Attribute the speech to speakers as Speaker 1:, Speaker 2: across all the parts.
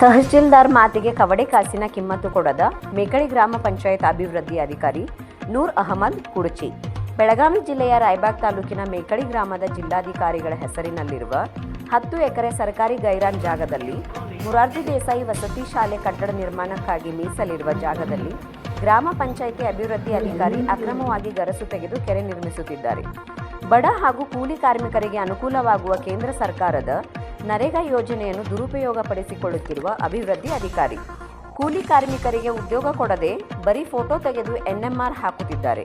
Speaker 1: ತಹಶೀಲ್ದಾರ್ ಮಾತಿಗೆ ಕವಡೆ ಕಾಸಿನ ಕಿಮ್ಮತ್ತು ಕೊಡದ ಮೇಕಳಿ ಗ್ರಾಮ ಪಂಚಾಯತ್ ಅಭಿವೃದ್ಧಿ ಅಧಿಕಾರಿ ನೂರ್ ಅಹಮದ್ ಕುಡಚಿ. ಬೆಳಗಾವಿ ಜಿಲ್ಲೆಯ ರಾಯಬಾಗ್ ತಾಲೂಕಿನ ಮೇಕಳಿ ಗ್ರಾಮದ ಜಿಲ್ಲಾಧಿಕಾರಿಗಳ ಹೆಸರಿನಲ್ಲಿರುವ ಹತ್ತು ಎಕರೆ ಸರ್ಕಾರಿ ಗೈರಾನ್ ಜಾಗದಲ್ಲಿ ಮುರಾರ್ಜಿ ದೇಸಾಯಿ ವಸತಿ ಶಾಲೆ ಕಟ್ಟಡ ನಿರ್ಮಾಣಕ್ಕಾಗಿ ಮೀಸಲಿರುವ ಜಾಗದಲ್ಲಿ ಗ್ರಾಮ ಪಂಚಾಯಿತಿ ಅಭಿವೃದ್ಧಿ ಅಧಿಕಾರಿ ಅಕ್ರಮವಾಗಿ ಗರಸು ತೆಗೆದು ಕೆರೆ ನಿರ್ಮಿಸುತ್ತಿದ್ದಾರೆ. ಬಡ ಹಾಗೂ ಕೂಲಿ ಕಾರ್ಮಿಕರಿಗೆ ಅನುಕೂಲವಾಗುವ ಕೇಂದ್ರ ಸರ್ಕಾರದ ನರೇಗಾ ಯೋಜನೆಯನ್ನು ದುರುಪಯೋಗಪಡಿಸಿಕೊಳ್ಳುತ್ತಿರುವ ಅಭಿವೃದ್ಧಿ ಅಧಿಕಾರಿ. ಕೂಲಿ ಕಾರ್ಮಿಕರಿಗೆ ಉದ್ಯೋಗ ಕೊಡದೆ ಬರೀ ಫೋಟೋ ತೆಗೆದು ಎನ್ಎಂಆರ್ ಹಾಕುತ್ತಿದ್ದಾರೆ.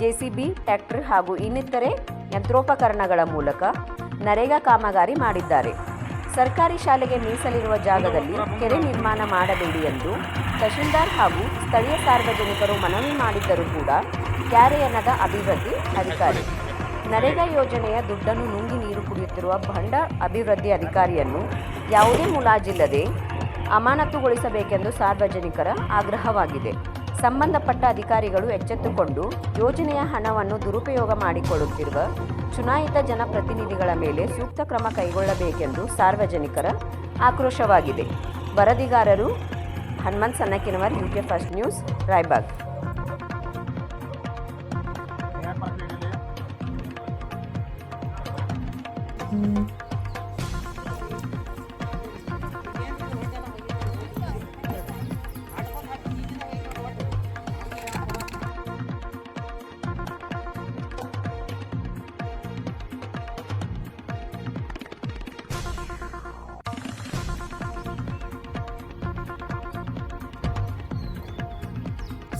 Speaker 1: ಜೆಸಿಬಿ, ಟ್ರ್ಯಾಕ್ಟರ್ ಹಾಗೂ ಇನ್ನಿತರೆ ಯಂತ್ರೋಪಕರಣಗಳ ಮೂಲಕ ನರೇಗಾ ಕಾಮಗಾರಿ ಮಾಡಿದ್ದಾರೆ. ಸರ್ಕಾರಿ ಶಾಲೆಗೆ ಮೀಸಲಿರುವ ಜಾಗದಲ್ಲಿ ಕೆರೆ ನಿರ್ಮಾಣ ಮಾಡಬೇಡಿ ಎಂದು ತಹಶೀಲ್ದಾರ್ ಹಾಗೂ ಸ್ಥಳೀಯ ಸಾರ್ವಜನಿಕರು ಮನವಿ ಮಾಡಿದ್ದರೂ ಕೂಡ ಕ್ಯಾರೆ ಎನ್ನದ ಅಭಿವೃದ್ಧಿ ಅಧಿಕಾರಿ. ನರೇಗಾ ಯೋಜನೆಯ ದುಡ್ಡನ್ನು ನುಂಗಿ ನೀರು ಕುಡಿಯುತ್ತಿರುವ ಭಂಡ ಅಭಿವೃದ್ಧಿ ಅಧಿಕಾರಿಯನ್ನು ಯಾವುದೇ ಮುಲಾಜಿಲ್ಲದೆ ಅಮಾನತುಗೊಳಿಸಬೇಕೆಂದು ಸಾರ್ವಜನಿಕರ ಆಗ್ರಹವಾಗಿದೆ. ಸಂಬಂಧಪಟ್ಟ ಅಧಿಕಾರಿಗಳು ಎಚ್ಚೆತ್ತುಕೊಂಡು ಯೋಜನೆಯ ಹಣವನ್ನು ದುರುಪಯೋಗ ಮಾಡಿಕೊಳ್ಳುತ್ತಿರುವ ಚುನಾಯಿತ ಜನಪ್ರತಿನಿಧಿಗಳ ಮೇಲೆ ಸೂಕ್ತ ಕ್ರಮ ಕೈಗೊಳ್ಳಬೇಕೆಂದು ಸಾರ್ವಜನಿಕರ ಆಕ್ರೋಶವಾಗಿದೆ. ವರದಿಗಾರರು Hanumanth Sannakinavar UK first news, Raybag.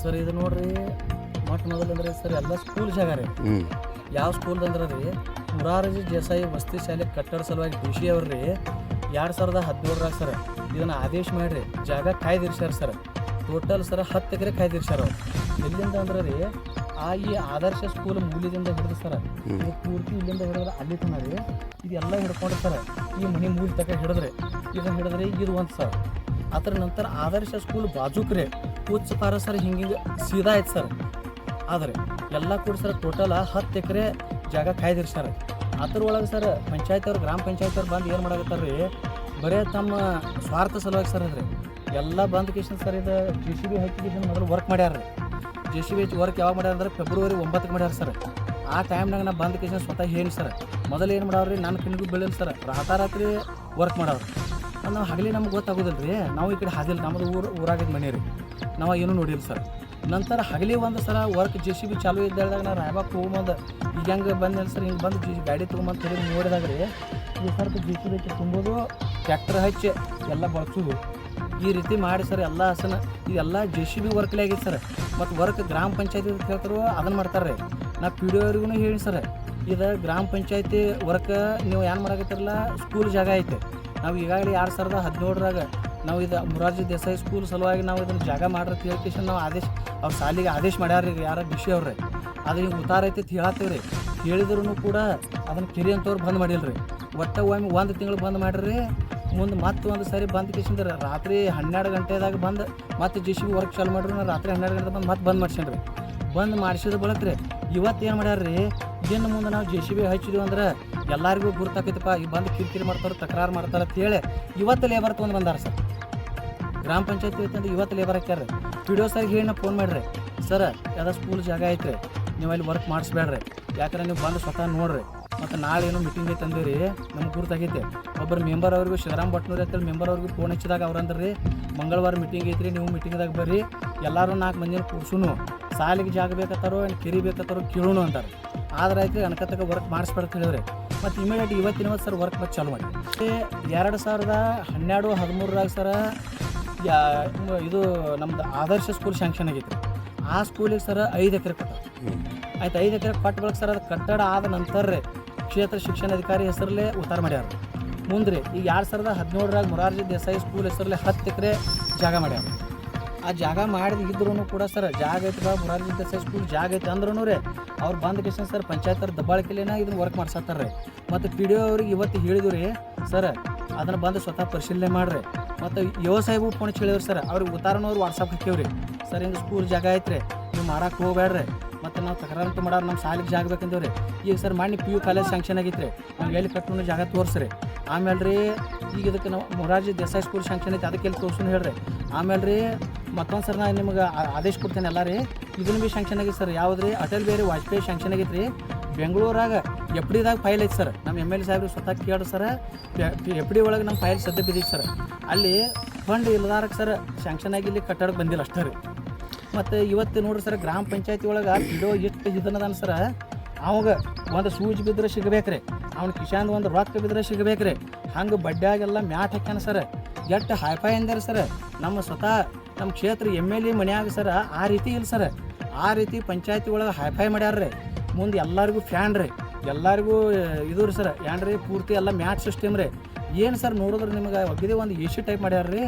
Speaker 2: Sir ಇದು ನೋಡ್ರಿ ಮೊಟ್ಟ ಮೊದಲಂದ್ರೆ ಸರ್ ಎಲ್ಲ ಸ್ಕೂಲ್ ಜಾಗ ರೀ. ಯಾವ ಸ್ಕೂಲ್ ಅಂದ್ರೆ ರೀ ಮುರಾರಜಿ ದೇಸಾಯಿ ವಸತಿ ಶಾಲೆ ಕಟ್ಟಡ ಸಲುವಾಗಿ ಖುಷಿ ಸಿ ಅವ್ರಿ ಎರಡು ಸಾವಿರದ ಹದಿನೇಳರಾಗ ಸರ್ ಇದನ್ನು ಆದೇಶ ಮಾಡಿರಿ. ಜಾಗ ಕಾಯ್ದಿರ್ಸ್ಯಾರ ಸರ್. ಟೋಟಲ್ ಸರ್ ಹತ್ತು ಎಕರೆ ಕಾಯ್ದಿರ್ಸ್ಯಾರ ಅವ್ರು. ಎಲ್ಲಿಂದ ಅಂದ್ರೆ ರೀ ಆ ಈ ಆದರ್ಶ ಸ್ಕೂಲ್ ಮೂಲದಿಂದ ಹಿಡಿದು ಸರ್ ಇದು ಪೂರ್ತಿ ಇಲ್ಲಿಂದ ಹಿಡಿದ್ರೆ ಅಲ್ಲಿ ತನ ರೀ ಇದೆಲ್ಲ ಹಿಡ್ಕೊಂಡು ಸರ್ ಈ ಮನೆ ಮೂಲ ತಕ ಹಿಡಿದ್ರಿ. ಇದನ್ನು ಹಿಡಿದ್ರಿ ಇದು ಒಂದು ಸರ್. ಅದ್ರ ನಂತರ ಆದರ್ಶ ಸ್ಕೂಲ್ ಬಾಜುಕ್ರೆ ಕೂಚ್ ಪಾರ ಸರ್ ಹಿಂಗೆ ಸೀದಾ ಆಯ್ತು ಸರ್. ಆದರೆ ಎಲ್ಲ ಕೂಡ ಸರ್ ಟೋಟಲ್ ಹತ್ತು ಎಕರೆ ಜಾಗ ಕಾಯ್ದಿರಿ ಸರ್. ಅದ್ರೊಳಗೆ ಸರ್ ಪಂಚಾಯತ್ ಅವ್ರು ಗ್ರಾಮ ಪಂಚಾಯತ್ ಅವ್ರು ಬಂದು ಏನು ಮಾಡಾಕತ್ತಾರ ರೀ ಬರೇ ತಮ್ಮ ಸ್ವಾರ್ಥ ಸಲುವಾಗಿ ಸರ್ ಅದ್ರಿ ಎಲ್ಲ ಬಂದ್ ಕೇಶನ್ ಸರ್ ಇದು ಜೆ ಸಿ ಬಿ ಹಾಕಿ ಮೊದಲು ವರ್ಕ್ ಮಾಡ್ಯಾರ ರೀ ಜೆ ಸಿ ಬಿ ವರ್ಕ್ ಯಾವಾಗ ಮಾಡ್ಯಾರ ಅಂದ್ರೆ ಫೆಬ್ರವರಿ ಒಂಬತ್ತಕ್ಕೆ ಮಾಡ್ಯಾರ ಸರ್. ಆ ಟೈಮ್ನಾಗ ನಾ ಬಂದ ಕೇಶನ್ ಸ್ವತಃ ಹೇಳಿ ಸರ್. ಮೊದಲು ಏನು ಮಾಡವ್ರಿ ನನ್ನ ಕಣ್ಣಿಗೂ ಬೀಳಿಲ್ಲ ಸರ್. ರಾತ್ರಿ ವರ್ಕ್ ಮಾಡವ್ರು. ನಾವು ಹಗಲಿ ನಮ್ಗೆ ಗೊತ್ತಾಗೋದಿಲ್ಲ ರೀ ನಾವು ಈ ಕಡೆ ಹಾದಿಲ್ಲ ನಮ್ಮದು ಊರು ಊರಾಗಿದ್ದ ಮನೆ ರೀ ನಾವು ಏನೂ ನೋಡಿಲ್ಲ ಸರ್. ನಂತರ ಹಗಲಿ ಒಂದು ಸಲ ವರ್ಕ್ ಜೆ ಸಿ ಬಿ ಚಾಲು ಇದ್ದಾಗ ನಾನು ರಾಯಬಾಗ್ ತೊಗೊಂಬಂದು. ಈಗ ಹೆಂಗೆ ಬಂದಿಲ್ಲ ಸರ್, ಹಿಂಗೆ ಬಂದು ಜಿ ಗಾಡಿ ತೊಗೊಂಬಂದು ಹೇಳಿ ನೋಡಿದಾಗ ರೀ, ಈ ಸರ್ತ ಜೆ ಸಿ ಬಿ ತುಂಬೋದು ಟ್ಯಾಕ್ಟರ್ ಹಚ್ಚಿ ಎಲ್ಲ ಬಳಸೋದು. ಈ ರೀತಿ ಮಾಡಿ ಸರ್ ಎಲ್ಲ ಹಸನ. ಇದೆಲ್ಲ ಜೆ ಸಿ ಬಿ ವರ್ಕ್ಲೇ ಆಗೈತೆ ಸರ್. ಮತ್ತು ವರ್ಕ್ ಗ್ರಾಮ ಪಂಚಾಯತಿ ಕೇಳ್ತಾರೋ ಅದನ್ನು ಮಾಡ್ತಾರೆ ರೀ. ನಾ ಪಿ ಡಿ ಅವ್ರಿಗೂ ಹೇಳಿ ಸರ್, ಇದು ಗ್ರಾಮ ಪಂಚಾಯತಿ ವರ್ಕ್ ನೀವು ಏನು ಮಾಡಕತ್ತಿರಲ್ಲ ಸ್ಕೂಲ್ ಜಾಗ ಐತೆ. ನಾವು ಈಗಾಗಲೇ ಎರಡು ಸಾವಿರದ ಹದಿನೇಳರಾಗ ನಾವು ಇದು ಮುರಾರ್ಜಿ ದೇಸಾಯಿ ಸ್ಕೂಲ್ ಸಲುವಾಗಿ ನಾವು ಇದನ್ನು ಜಾಗ ಮಾಡ್ರಿ ಹೇಳ್ಕೇಶನ್ ನಾವು ಆದೇಶ, ಅವ್ರ ಸಾಲಿಗೆ ಆದೇಶ ಮಾಡ್ಯಾರ ರೀ ಯಾರ ಡಿಶಿ ಅವ್ರಿ ಅದು ಹಿಂಗೆ ಉತ್ತಾರ ಐತಿ ಹೇಳತ್ತೀವಿ ರೀ ಹೇಳಿದ್ರು ಕೂಡ ಅದನ್ನು ಕಿರಿ ಅಂತವ್ರು ಬಂದ್ ಮಾಡಿಲ್ಲ ರೀ ಒಟ್ಟು ಒಮ್ಮೆ ಒಂದು ತಿಂಗಳು ಬಂದ್ ಮಾಡಿರಿ, ಮುಂದೆ ಮತ್ತೆ ಒಂದು ಸರಿ ಬಂದ್ ಕೇಸಿಂದ ರಾತ್ರಿ ಹನ್ನೆರಡು ಗಂಟೆದಾಗ ಬಂದು ಮತ್ತೆ ಜಿ ಸಿ ಬಿ ವರ್ಕ್ ಚಾಲು ಮಾಡ್ರಿ ನಾನು ರಾತ್ರಿ ಹನ್ನೆರಡು ಗಂಟೆ ಬಂದು ಮತ್ತೆ ಬಂದ್ ಮಾಡ್ಸೇನ್ರಿ ಬಂದ್ ಮಾಡಿಸಿದ ಬಳಕ ರೀ ಇವತ್ತು ಏನು ಮಾಡ್ಯಾರ ರೀ ಇನ್ನು ಮುಂದೆ ನಾವು ಜೆ ಸಿ ಬಿ ಹಚ್ಚಿದ್ವಿ ಅಂದ್ರೆ ಎಲ್ಲರಿಗೂ ಗುರ್ತಾಕೈತಪ್ಪ ಈ ಬಂದು ಕಿರಿಕಿರಿ ಮಾಡ್ತಾರೆ, ತಕರಾರು ಮಾಡ್ತಾರೆ ಅಂತ ಹೇಳಿ ಇವತ್ತು ಲೇಬರ್ ತೊಗೊಂಡು ಬಂದಾರ ಸರ್. ಗ್ರಾಮ ಪಂಚಾಯತಿ ಐತಂದ್ರೆ ಇವತ್ತು ಲೇಬರ್ ಹಾಕ್ಯಾರ ಪಿ ಡಿ ಒ ಸರ್ಗೆ ಹೇಳಿ ಫೋನ್ ಮಾಡಿರಿ. ಸರ್ ಯಾವ್ದೋ ಸ್ಕೂಲ್ ಜಾಗ ಐತ್ರಿ. ನೀವು ಅಲ್ಲಿ ವರ್ಕ್ ಮಾಡಿಸ್ಬೇಡ್ರಿ. ಯಾಕಂದ್ರೆ ನೀವು ಬಂದು ಸ್ವತಃ ನೋಡ್ರಿ. ಮತ್ತು ನಾಳೆ ಏನೋ ಮೀಟಿಂಗ್ ಐತೆ ಅಂದಿರಿ ನಮ್ಗೆ ಗುರ್ತಾಗೈತೆ. ಒಬ್ಬರು ಮೆಂಬರ್ ಅವ್ರಿಗೂ ಶಿವರಾಮ್ ಭಟ್ನೂರ್ ಅಂತೇಳಿ ಮೆಂಬರ್ ಅವ್ರಿಗೆ ಫೋನ್ ಹಚ್ಚಿದಾಗ ಅವ್ರು ರೀ ಮಂಗಳವಾರ ಮೀಟಿಂಗ್ ಐತ್ರಿ, ನೀವು ಮೀಟಿಂಗ್ದಾಗ ಬರ್ರಿ. ಎಲ್ಲರೂ ನಾಲ್ಕು ಮಂದಿನ ಕೂರ್ಸುನು. ಸಾಲಿಗೆ ಜಾಗ ಬೇಕತ್ತಾರೋ ಏನು ಕೆರಿ ಬೇಕತ್ತಾರೋ ಕೇಳೋಣ ಅಂತಾರೆ. ಆದ್ರೆ ಆಯ್ತು ಅನ್ಕತ್ತಾಗ ವರ್ಕ್ ಮಾಡಿಸ್ಬೇಡ ಹೇಳಿದ್ರೆ. ಮತ್ತು ಇಮಿಡಿಯೇಟ್ ಇವತ್ತಿನ ಸರ್ ವರ್ಕ್ ಮತ್ತೆ ಚಾಲು ಮಾಡಿ ಎರಡು ಸಾವಿರದ ಹನ್ನೆರಡು ಹದಿಮೂರರಾಗ ಸರ ಯಾ ಇದು ನಮ್ದು ಆದರ್ಶ ಸ್ಕೂಲ್ ಶಾಂಕ್ಷನ್ ಆಗೈತೆ ಆ ಸ್ಕೂಲಿಗೆ ಸರ್ ಐದು ಎಕರೆ ಕೊಟ್ಟ ಆಯ್ತು, ಐದು ಎಕರೆ ಕೊಟ್ಟ ಬಳಕ ಸರ್ ಅದು ಕಟ್ಟಡ ಆದ ನಂತರ ಕ್ಷೇತ್ರ ಶಿಕ್ಷಣಾಧಿಕಾರಿ ಹೆಸರಲ್ಲೇ ಉತ್ತಾರ ಮಾಡ್ಯಾರ. ಮುಂದ್ರಿ ಈಗ ಎರಡು ಸಾವಿರದ ಹದಿನೇಳರಾಗ ಮೊರಾರ್ಜಿ ದೇಸಾಯಿ ಸ್ಕೂಲ್ ಹೆಸರಲ್ಲೇ ಹತ್ತು ಎಕರೆ ಜಾಗ ಮಾಡ್ಯಾರ. ಆ ಜಾಗ ಮಾಡಿದ ಇದ್ರೂ ಕೂಡ ಸರ್ ಜಾಗ ಐತೆ ಬಾ ಮೊರಾರ್ಜಿ ದೇಸಾಯಿ ಸ್ಕೂಲ್ ಜಾಗ ಐತೆ ಅಂದ್ರೂ ರೀ ಅವ್ರು ಬಂದ ಕೇಶನ್ ಸರ್ ಪಂಚಾಯತ್ ಅವ್ರ ದಬ್ಬಾಳಿಕೆಲೇನ ಇದನ್ನ ವರ್ಕ್ ಮಾಡ್ಸತ್ತಾರ ರೀ ಮತ್ತು ಪಿ ಡಿ ಒ ಅವ್ರಿಗೆ ಇವತ್ತು ಹೇಳಿದ್ರು ರೀ, ಸರ್ ಅದನ್ನು ಬಂದು ಸ್ವತಃ ಪರಿಶೀಲನೆ ಮಾಡ್ರಿ. ಮತ್ತು ಯುವ ಸಾಹೇಬು ಹಚ್ಚಿ ಹೇಳಿವ್ರಿ ಸರ್, ಅವ್ರಿಗೆ ಉತ್ತಾರನವ್ರು ವಾಟ್ಸಪ್ ಹಾಕ್ಯವ್ರಿ. ಸರ್ ಹಿಂಗೆ ಸ್ಕೂಲ್ ಜಾಗ ಐತ್ರಿ, ನೀವು ಮಾಡಕ್ಕೆ ಹೋಗ್ಬೇಡ್ರಿ ಮತ್ತು ನಾವು ತಕರಾರಂತ ಮಾಡೋರು ನಮ್ಮ ಸಾಲಿಗೆ ಜಾಗ ಬೇಕಂದೇವ್ರಿ. ಈಗ ಸರ್ ಮಾಡಿ ಪಿ ಯು ಕಾಲೇಜ್ ಸ್ಯಾಂಕ್ಷನ್ ಆಗೈತೆ ರೀ ನಮ್ಗೆ ಎಲ್ಲಿ ಕಟ್ಟುನು ಜಾಗ ತೋರಿಸ್ರಿ. ಆಮೇಲೆ ರೀ ಈಗ ಇದಕ್ಕೆ ನಾವು ಮೊರಾರ್ಜಿ ದೇಸಾಯಿ ಸ್ಕೂಲ್ ಸ್ಯಾಂಕ್ಷನ್ ಐತೆ ಅದಕ್ಕೆ ಎಲ್ಲಿ ತೋರ್ಸು ಹೇಳ್ರಿ. ಆಮೇಲೆ ರೀ ಮತ್ತೊಂದು ಸರ್ ನಾನು ನಿಮ್ಗೆ ಆದೇಶ ಕೊಡ್ತೇನೆ ಎಲ್ಲ ರೀ ಇದನ್ನು ಭೀ ಸ್ಯಾಂಕ್ಷನ್ ಆಗೈತೆ ಸರ್ ಯಾವ್ದು ರೀ ಅಟಲ್ ಬಿಹಾರಿ ವಾಜಪೇಯಿ ಸ್ಯಾಂಕ್ಷನ್ ಆಗೈತೆ ರೀ ಬೆಂಗಳೂರಾಗ ಎಫ್ ಫೈಲ್ ಐತೆ ಸರ್ ನಮ್ಮ ಎಂ ಎಲ್ ಎ ಸಾಹೇಬ್ರು ಸ್ವತಃ ಕೇಳ್ರಿ ಸರ್ ಎಫ್ ಡಿ ಒಳಗೆ ನಮ್ಮ ಫೈಲ್ ಸದ್ಯ ಬಿದ್ದೈತೆ ಸರ್ ಅಲ್ಲಿ ಫಂಡ್ ಇಲ್ದಾರಕ್ಕೆ ಸರ್ ಶಾಂಕ್ಷನ್ ಆಗಿ ಇಲ್ಲಿ ಕಟ್ಟಡಕ್ಕೆ ಬಂದಿಲ್ಲ ಅಷ್ಟೇ ರೀ. ಮತ್ತು ಇವತ್ತು ನೋಡ್ರಿ ಸರ್ ಗ್ರಾಮ ಪಂಚಾಯತಿ ಒಳಗೆ ಕಿಲೋ ಎಷ್ಟು ಇದನ್ನದಾನ ಸರ್ ಅವಾಗ ಒಂದು ಸೂಜಿ ಬಿದ್ದರೆ ಸಿಗಬೇಕ್ರಿ. ಅವ್ನ ಕಿಶಾನ್ ಒಂದು ರೊಕ್ಕ ಬಿದ್ದರೆ ಸಿಗಬೇಕ್ರಿ. ಹಂಗೆ ಬಡ್ಡ್ಯಾಗೆಲ್ಲ ಮ್ಯಾಟ್ ಹಾಕ್ಯಾನ ಸರ್ ಎಷ್ಟು ಹೈಫೈ ಅಂದರೆ ಸರ್ ನಮ್ಮ ಸ್ವತಃ ನಮ್ಮ ಕ್ಷೇತ್ರ ಎಂ ಎಲ್ ಎ ಮನೆಯಾಗ ಸರ್ ಆ ರೀತಿ ಇಲ್ಲ ಸರ್ ಆ ರೀತಿ ಪಂಚಾಯತಿ ಒಳಗೆ ಹೈಫೈ ಮಾಡ್ಯಾರ್ರಿ. ಮುಂದೆ ಎಲ್ಲರಿಗೂ ಫ್ಯಾನ್ ರೀ. ಎಲ್ಲರಿಗೂ ಇದು ರೀ ಸರ್ ಏನು ರೀ, ಪೂರ್ತಿ ಎಲ್ಲ ಮ್ಯಾಚ್ ಸಿಸ್ಟಮ್ ರೀ. ಏನು ಸರ್ ನೋಡಿದ್ರೆ ನಿಮಗೆ ಒಗ್ಗಿದೆ ಒಂದು ಸಿ ಟೈಪ್ ರೀ?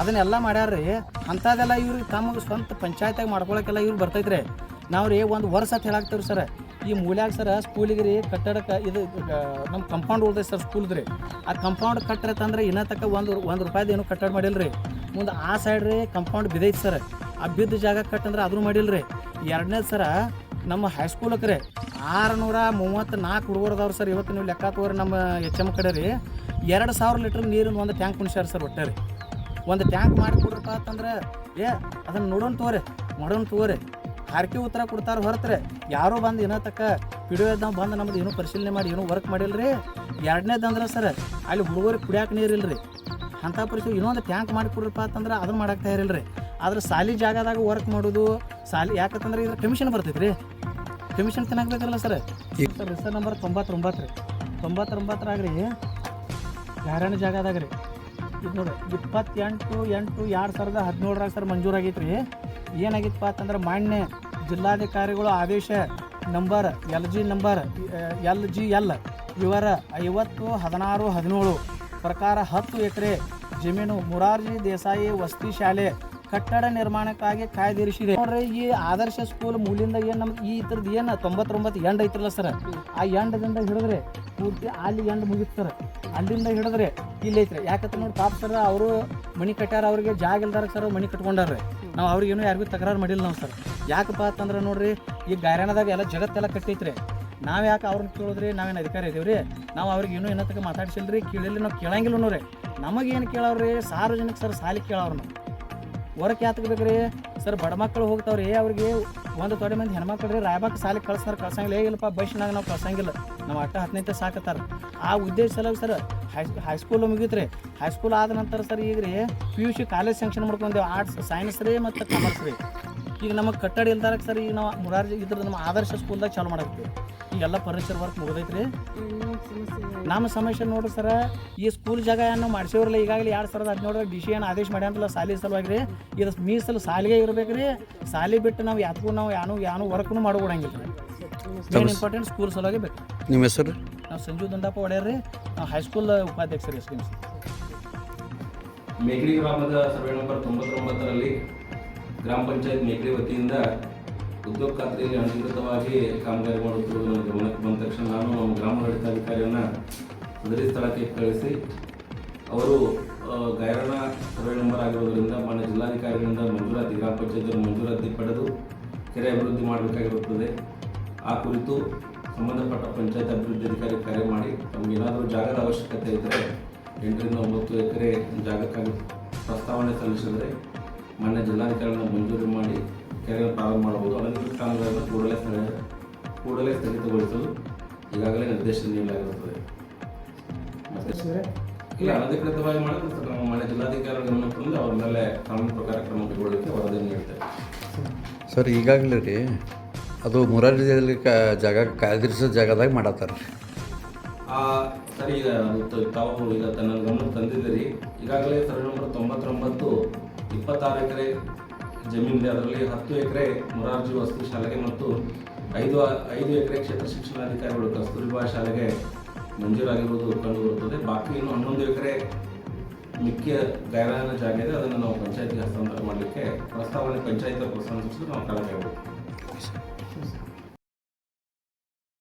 Speaker 2: ಅದನ್ನೆಲ್ಲ ಮಾಡ್ಯಾರ್ರಿ ಅಂಥದ್ದೆಲ್ಲ ಇವ್ರಿಗೆ ತಮಗೆ ಸ್ವಂತ ಪಂಚಾಯತಾಗ ಮಾಡ್ಕೊಳಕ್ಕೆಲ್ಲ ಇವ್ರು ಬರ್ತೈತ್ರಿ. ನಾವು ರೀ ಒಂದು ವರ್ಷ ಅಂತ ಹೇಳಾಕ್ತೀವಿ ಸರ್. ಈ ಮೂಲ್ಯಾಗ ಸರ್ ಸ್ಕೂಲಿಗೆ ರೀ ಕಟ್ಟಡಕ್ಕೆ ಇದು ನಮ್ಮ ಕಂಪೌಂಡ್ ಉಳ್ದೈತೆ ಸರ್ ಸ್ಕೂಲ್ದು ರೀ. ಆ ಕಂಪೌಂಡ್ ಕಟ್ಟರೆ ಇನ್ನೂ ತಕ್ಕ ಒಂದು ಒಂದು ರೂಪಾಯ್ದು ಏನೂ ಕಟ್ಟಡ ಮಾಡಿಲ್ಲ ರೀ. ಮುಂದೆ ಆ ಸೈಡ್ ರೀ ಕಂಪೌಂಡ್ ಬಿದ್ದೈತೆ ಸರ್. ಆ ಬಿದ್ದ ಜಾಗ ಕಟ್ಟಂದ್ರೆ ಅದನ್ನು ಮಾಡಿಲ್ಲ ರೀ. ಎರಡನೇದು ಸರ ನಮ್ಮ ಹೈಸ್ಕೂಲಕ್ಕೆ ಆರುನೂರ ಮೂವತ್ತು ನಾಲ್ಕು ಹುಡುಗರದವ್ರು ಸರ್ ಇವತ್ತು ನೀವು ಲೆಕ್ಕ ತಗೋರಿ ನಮ್ಮ ಎಚ್ ಎಂ ಕಡೆ ರೀ. ಎರಡು ಸಾವಿರ ಲೀಟ್ರ್ ನೀರಿನ ಒಂದು ಟ್ಯಾಂಕ್ ಕುಣಿಸ್ಯಾರ ಸರ್ ಒಟ್ಟೆ ರೀ. ಒಂದು ಟ್ಯಾಂಕ್ ಮಾಡಿ ಕೊಡ್ರಪ್ಪ ಅಂತಂದ್ರೆ, ಏ, ಅದನ್ನು ನೋಡೋಣ ತಗೋರಿ ಮಾಡೋಣ ತಗೋರಿ. ಹಾರ್ಕೆ ಉತ್ತರ ಕೊಡ್ತಾರೆ ಹೊರತ್ರೆ, ಯಾರೋ ಬಂದು ಏನೋ ತಕ್ಕ ನಾವು ಬಂದು ನಮ್ದು ಏನೂ ಪರಿಶೀಲನೆ ಮಾಡಿ, ಏನೂ ವರ್ಕ್ ಮಾಡಿಲ್ಲ ರೀ ಎರಡನೇದು ಅಂದ್ರೆ ಸರ್ ಅಲ್ಲಿ ಹುಡುಗರಿಗೆ ಕುಡಿಯಾಕೆ ನೀರಿಲ್ಲ ರೀ ಅಂಥ ಪರಿಸ್ಥಿತಿ, ಇನ್ನೊಂದು ಟ್ಯಾಂಕ್ ಮಾಡಿ ಕೊಡ್ರಪ್ಪ ಅಂತಂದ್ರೆ ಅದನ್ನು ಮಾಡಕ್ಕೆ ಇರಲ್ಲ ರೀ ಆದ್ರೆ ಸಾಲಿ ಜಾಗದಾಗ ವರ್ಕ್ ಮಾಡೋದು, ಸಾಲಿ ಯಾಕಂತಂದ್ರೆ ಇದ್ರ ಕಮಿಷನ್ ಬರ್ತೈತೆ ರೀ ಕಮಿಷನ್ ತಿನ್ನಾಕ್ಬೇಕಲ್ಲ ಸರ್? ಸರ್ ರಿಸರ್ ನಂಬರ್ ತೊಂಬತ್ತೊಂಬತ್ತು ರೀ. ತೊಂಬತ್ತೊಂಬತ್ತರಾಗ ರೀ ಯಾರಣ್ಣ ಜಾಗದಾಗ ರೀ? ಇದು ನೋಡಿ ಇಪ್ಪತ್ತೆಂಟು ಎಂಟು ಎರಡು ಸಾವಿರದ ಹದಿನೇಳರಾಗ ಸರ್ ಮಂಜೂರಾಗೈತೆ ರೀ ಏನಾಗಿತ್ತಪ್ಪ ಅಂತಂದ್ರೆ ಮಾನ್ಯ ಜಿಲ್ಲಾಧಿಕಾರಿಗಳು ಆದೇಶ number L G number L G L ಇವರ ಐವತ್ತು ಹದಿನಾರು ಹದಿನೇಳು ಪ್ರಕಾರ ಹತ್ತು ಎಕರೆ ಜಮೀನು ಮುರಾರ್ಜಿ ದೇಸಾಯಿ ವಸತಿ ಶಾಲೆ ಕಟ್ಟಡ ನಿರ್ಮಾಣಕ್ಕಾಗಿ ಕಾಯ್ದಿರಿಸಿದೆ. ನೋಡ್ರಿ, ಈ ಆದರ್ಶ ಸ್ಕೂಲ್ ಮೂಲಿಂದ ಏನು ನಮ್ಗೆ ಈ ಥರದ್ದು ಏನು ತೊಂಬತ್ತೊಂಬತ್ತು ಎಂಡ್ ಐತ್ರಲ್ಲ ಸರ್? ಆ ಎಂಡದಿಂದ ಹಿಡಿದ್ರೆ ಪೂರ್ತಿ ಅಲ್ಲಿ ಎಂಡ್ ಮುಗಿತು ಸರ್. ಅಲ್ಲಿಂದ ಹಿಡಿದ್ರೆ ಇಲ್ಲಿ ಐತ್ರಿ. ಯಾಕಂತ ನೋಡಿ ಪಾಪ ಸರ್ ಅವರು ಮಣಿ ಕಟ್ಟಾರ ಅವ್ರಿಗೆ ಜಾಗ ಇಲ್ದಾರ ಸರ್ ಮಣಿ ಕಟ್ಕೊಂಡಾರ್ರಿ. ನಾವು ಅವ್ರಿಗೇನು ಯಾರಿಗೂ ತಕರಾರು ಮಾಡಿಲ್ಲ ನಾವು ಸರ್ ಯಾಕಪ್ಪ ಅಂತಂದ್ರೆ ನೋಡ್ರಿ, ಈ ಗಾಯರಾನದಾಗ ಎಲ್ಲ ಜಗತ್ತೆಲ್ಲ ಕಟ್ಟೈತ್ರಿ. ನಾವು ಯಾಕೆ ಅವ್ರನ್ನ ಕೇಳಿದ್ರಿ? ನಾವೇನು ಅಧಿಕಾರ ಇದೀವ್ರಿ ನಾವು ಅವ್ರಿಗೆ ಏನೂ ಏನತ್ತಕ್ಕೆ ರೀ ಕೇಳಿಲ್ಲ ನಾವು ಕೇಳಂಗಿಲ್ಲ ನೋಡ್ರಿ. ನಮಗೇನು ಕೇಳವ್ರಿ? ಸಾರ್ವಜನಿಕ ಸರ್ ಸಾಲಿ ಕೇಳವ್ರು ನಾವು. ಹೊರಕ್ಕೆ ಯಾತಕ್ಕೆ ಬೇಕ್ರಿ? ಸರ್, ಬಡ ಮಕ್ಕಳು ಹೋಗ್ತಾವ್ರಿ. ಅವ್ರಿಗೆ ಒಂದು ತೊಡೆ ಮಂದಿ ಹೆಣ್ಮಕ್ಳು ರೀ, ರಾಯಬಾಗ್ ಸಾಲಿಗೆ ಕಳ್ಸ್ತಾರೆ, ಕಳ್ಸಂಗಿಲ್ಲ. ಇಲ್ಲಪ್ಪ ಬಸ್ನಾಗ ನಾವು ಕಳ್ಸಂಗಿಲ್ಲ. ನಾವು ಅಟ್ಟ ಹತ್ತನೇ ಸಾಕತ್ತಾರ. ಆ ಉದ್ದೇಶ ಸಲುವಾಗಿ ಸರ್, ಹೈ ಹೈಸ್ಕೂಲ್ ಮುಗಿತು ರೀ ಹೈಸ್ಕೂಲ್ ಆದ ನಂತರ ಸರ್, ಈಗ ರೀ P U C college sanction ಮಾಡ್ಕೊಂಡೇವು. Arts science ರೀ ಮತ್ತು ಕಾಮರ್ಸ್ ರೀ. ಈಗ ನಮಗೆ ಕಟ್ಟಡ ಇಲ್ದಾರ ಸರ್, ಈಗ ನಾವು ಮುರಾರ್ಜಿ ಇದ್ರ ನಮ್ಮ ಆದರ್ಶ ಸ್ಕೂಲ್ದಾಗ ಚಾಲು ಮಾಡಾಕ್ತೀವಿ ಈಗೆಲ್ಲ ಫರ್ನಿಚರ್ ವರ್ಕ್ ಮುಗಿದೈತಿ ರೀ. ನಮ್ಮ ಸಮಸ್ಯೆ ನೋಡ್ರಿ ಸರ ಈ ಸ್ಕೂಲ್ ಜಾಗ ಏನು ಮಾಡಿಸಿವ್ರಲ್ಲ ಈಗಾಗಲೇ ಎರಡು ಸಾವಿರದ ಹದಿನೇಳರಾಗ ಡಿ ಸಿ ಏನು ಆದೇಶ ಮಾಡ್ಯಾನಲ್ಲ ಸಾಲಿ ಸಲುವಾಗಿ ರೀ ಇದು ಮೀಸಲು ಸಾಲಿಗೆ ಇರ್ಬೇಕು ರೀ ಸಾಲಿ ಬಿಟ್ಟು ನಾವು ಯಾತ್ಗೂ ನಾವು ಯಾನು ಯಾನು ವರ್ಕ್ನು ಮಾಡ್ಕೊಡಂಗಿಲ್ಲ ರೀ. ಮೇನ್ ಇಂಪಾರ್ಟೆಂಟ್ ಸ್ಕೂಲ್ ಸಲುವಾಗಿ ಬೇಕು.
Speaker 3: ನಿಮ್ಮ ಹೆಸರು?
Speaker 2: ನಾವು ಸಂಜು ದಂಡಪ್ಪ ಒಡೆಯರ್ ರೀ ನಾವು ಹೈಸ್ಕೂಲ್ ಉಪಾಧ್ಯಕ್ಷರು ಎಸ್ ಸ್ಕೀಮ್ಸ್
Speaker 4: ಎಂ ಗ್ರಾಮದ ಸರ್ವೆ ನಂಬರ್ ತೊಂಬತ್ತೊಂಬತ್ತರಲ್ಲಿ ಗ್ರಾಮ ಪಂಚಾಯತ್ ಮೇಗಡಿ ವತಿಯಿಂದ ಉದ್ಯೋಗ ಖಾತ್ರಿಯಲ್ಲಿ ಅನಧಿಕೃತವಾಗಿ ಕಾಮಗಾರಿ ಮಾಡುತ್ತಿರುವುದು ನನ್ನ ಗಮನಕ್ಕೆ ಬಂದ ತಕ್ಷಣ ನಾನು ನಮ್ಮ ಗ್ರಾಮ ಆಡಳಿತಾಧಿಕಾರಿಯನ್ನು ಸದರಿ ಸ್ಥಳಕ್ಕೆ ಕಳಿಸಿ, ಅವರು ಗಾಯರಣ ಸರ್ವೆ ನಂಬರ್ ಆಗಿರೋದ್ರಿಂದ ಮಾನ್ಯ ಜಿಲ್ಲಾಧಿಕಾರಿಗಳಿಂದ ಮಂಜೂರಾತಿ, ಗ್ರಾಮ ಪಂಚಾಯತ್ ಮಂಜೂರಾತಿ ಪಡೆದು ಕೆರೆ ಅಭಿವೃದ್ಧಿ ಮಾಡಬೇಕಾಗಿರುತ್ತದೆ. ಆ ಕುರಿತು ಸಂಬಂಧಪಟ್ಟ ಪಂಚಾಯತ್ ಅಭಿವೃದ್ಧಿ ಅಧಿಕಾರಿ ಕರೆ ಮಾಡಿ ತಮಗೇನಾದರೂ ಜಾಗದ ಅವಶ್ಯಕತೆ ಇದ್ದರೆ ಎಂಟರಿಂದ ಒಂಬತ್ತು ಎಕರೆ ಜಾಗಕ್ಕಾಗಿ ಪ್ರಸ್ತಾವನೆ ಸಲ್ಲಿಸಿದರೆ ಮಾನ್ಯ ಜಿಲ್ಲಾಧಿಕಾರಿಗಳನ್ನ ಮಂಜೂರು ಮಾಡಿ ಕೆರೆಯನ್ನು ಪ್ರಾರಂಭ ಮಾಡಬಹುದು. ಅನಧಿಕೃತ ಕಾಮಗಾರಿಯನ್ನು ಕೂಡಲೇ ಸ್ಥಳ ಕೂಡಲೇ ಸ್ಥಗಿತಗೊಳಿಸಲು ಈಗಾಗಲೇ ನಿರ್ದೇಶನ ನೀಡಲಾಗಿರುತ್ತದೆ. ಇಲ್ಲ ಅನಧಿಕೃತವಾಗಿ ಮಾಡಿದ್ರೆ ನಮ್ಮ ಮನೆ ಜಿಲ್ಲಾಧಿಕಾರಿಗಳ ಗಮನ ತಂದು ಅವ್ರ ಮೇಲೆ ಕಾನೂನು ಪ್ರಕಾರ ಕ್ರಮ ಕೈಗೊಳ್ಳಲಿಕ್ಕೆ ವರದಿ ನೀಡ್ತೇವೆ
Speaker 3: ಸರ್ ಈಗಾಗಲೇ ರೀ ಅದು ಮುರಾರ್ಜಿಯಲ್ಲಿ ಕ ಜಾಗ ಕಾಯ್ದಿರಿಸೋ ಜಾಗದಾಗ ಮಾಡತ್ತಾರ.
Speaker 4: ಆ ಸರಿ ಈಗ ತಾವು ಈಗ ತನ್ನ ಗಮನಕ್ಕೆ ತಂದಿದ್ದೀರಿ. ಈಗಾಗಲೇ ಸರ್ ನಂಬರ್ ತೊಂಬತ್ತೊಂಬತ್ತು ಇಪ್ಪತ್ತಾರು ಎಕರೆ ಜಮೀನಿದೆ. ಅದರಲ್ಲಿ ಹತ್ತು ಎಕರೆ ಮೊರಾರ್ಜಿ ವಸತಿ ಶಾಲೆಗೆ ಮತ್ತು ಐದು ಐದು ಎಕರೆ ಕ್ಷೇತ್ರ ಶಿಕ್ಷಣಾಧಿಕಾರಿಗಳು ಕಸ್ತೂರಿಬಾ ಶಾಲೆಗೆ ಮಂಜೂರಾಗಿರುವುದು ಕಂಡುಬರುತ್ತದೆ ಬಾಕಿ ಇನ್ನು ಹನ್ನೊಂದು ಎಕರೆ ಮುಖ್ಯ ಗಾಯನ ಜಾಗ ಇದೆ. ಅದನ್ನು ನಾವು ಪಂಚಾಯತ್ಗೆ ಹಸ್ತಾಂತರ ಮಾಡಲಿಕ್ಕೆ ಪ್ರಸ್ತಾವನೆ ಪಂಚಾಯತ್ ಪ್ರಸ್ತಾವಿಸಿದ್ರೆ ನಾವು ಕಳೆದ